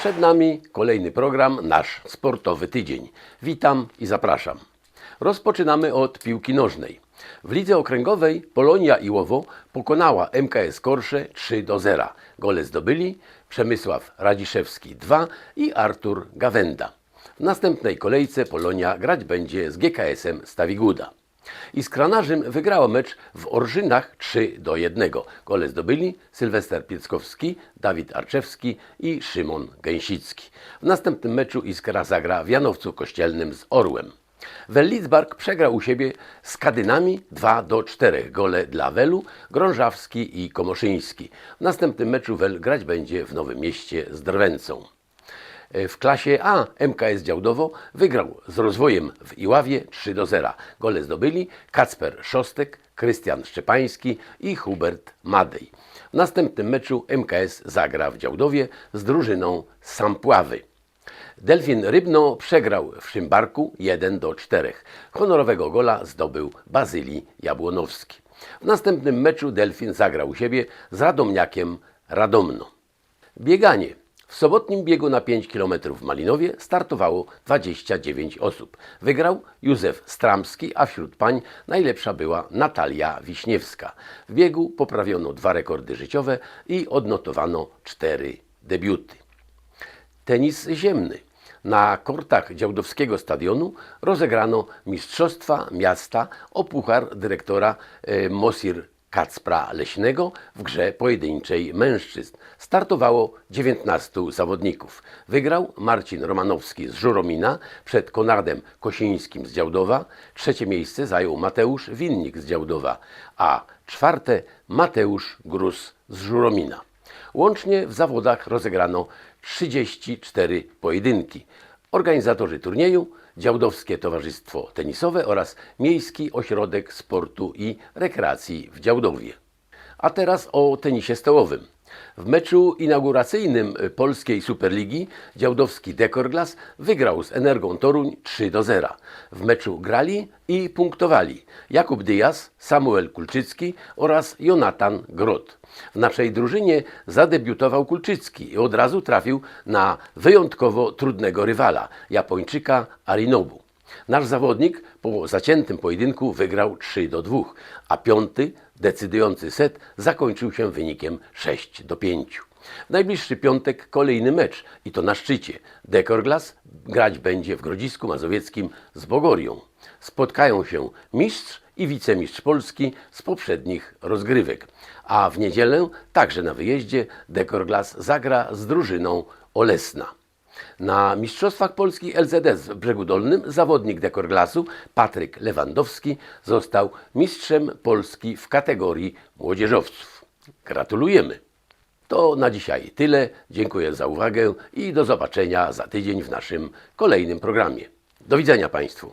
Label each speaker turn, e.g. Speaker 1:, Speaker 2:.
Speaker 1: Przed nami kolejny program, nasz sportowy tydzień. Witam i zapraszam. Rozpoczynamy od piłki nożnej. W lidze okręgowej Polonia Iłowo pokonała MKS Korsze 3 do 0. Gole zdobyli Przemysław Radziszewski 2 i Artur Gawenda. W następnej kolejce Polonia grać będzie z GKS-em Stawiguda. Iskranarzym wygrało mecz w Orżynach 3 do 1. Gole zdobyli Sylwester Pieckowski, Dawid Arczewski i Szymon Gęsicki. W następnym meczu Iskra zagra w Janowcu Kościelnym z Orłem. Wellitzbark przegrał u siebie z Kadynami 2 do 4. Gole dla Welu, Grążawski i Komoszyński. W następnym meczu Wel grać będzie w Nowym Mieście z Drwęcą. W klasie A MKS Działdowo wygrał z rozwojem w Iławie 3 do 0. Gole zdobyli Kacper Szostek, Krystian Szczepański i Hubert Madej. W następnym meczu MKS zagra w Działdowie z drużyną Sampławy. Delfin Rybno przegrał w Szymbarku 1 do 4. Honorowego gola zdobył Bazylii Jabłonowski. W następnym meczu Delfin zagrał u siebie z Radomniakiem Radomno. Bieganie. W sobotnim biegu na 5 km w Malinowie startowało 29 osób. Wygrał Józef Stramski, a wśród pań najlepsza była Natalia Wiśniewska. W biegu poprawiono dwa rekordy życiowe i odnotowano cztery debiuty. Tenis ziemny. Na kortach Działdowskiego Stadionu rozegrano Mistrzostwa Miasta o puchar dyrektora e, Mosir Kacpra Leśnego w grze pojedynczej mężczyzn. Startowało 19 zawodników. Wygrał Marcin Romanowski z Żuromina przed Konradem Kosińskim z Działdowa. Trzecie miejsce zajął Mateusz Winnik z Działdowa, a czwarte Mateusz Grus z Żuromina. Łącznie w zawodach rozegrano 34 pojedynki. Organizatorzy turnieju Działdowskie Towarzystwo Tenisowe oraz Miejski Ośrodek Sportu i Rekreacji w Działdowie. A teraz o tenisie stołowym. W meczu inauguracyjnym Polskiej Superligi Działdowski Dekorglas wygrał z Energią Toruń 3 do 0. W meczu grali i punktowali Jakub Dyjas, Samuel Kulczycki oraz Jonatan Grot. W naszej drużynie zadebiutował Kulczycki i od razu trafił na wyjątkowo trudnego rywala, Japończyka Arinobu. Nasz zawodnik po zaciętym pojedynku wygrał 3 do 2, a piąty, decydujący set zakończył się wynikiem 6 do 5. W najbliższy piątek kolejny mecz i to na szczycie. Dekorglas grać będzie w Grodzisku Mazowieckim z Bogorią. Spotkają się mistrz i wicemistrz Polski z poprzednich rozgrywek. A w niedzielę, także na wyjeździe, Dekorglas zagra z drużyną Olesna. Na Mistrzostwach Polski LZS w Brzegu Dolnym zawodnik dekorglasu Patryk Lewandowski został mistrzem Polski w kategorii młodzieżowców. Gratulujemy! To na dzisiaj tyle. Dziękuję za uwagę i do zobaczenia za tydzień w naszym kolejnym programie. Do widzenia Państwu.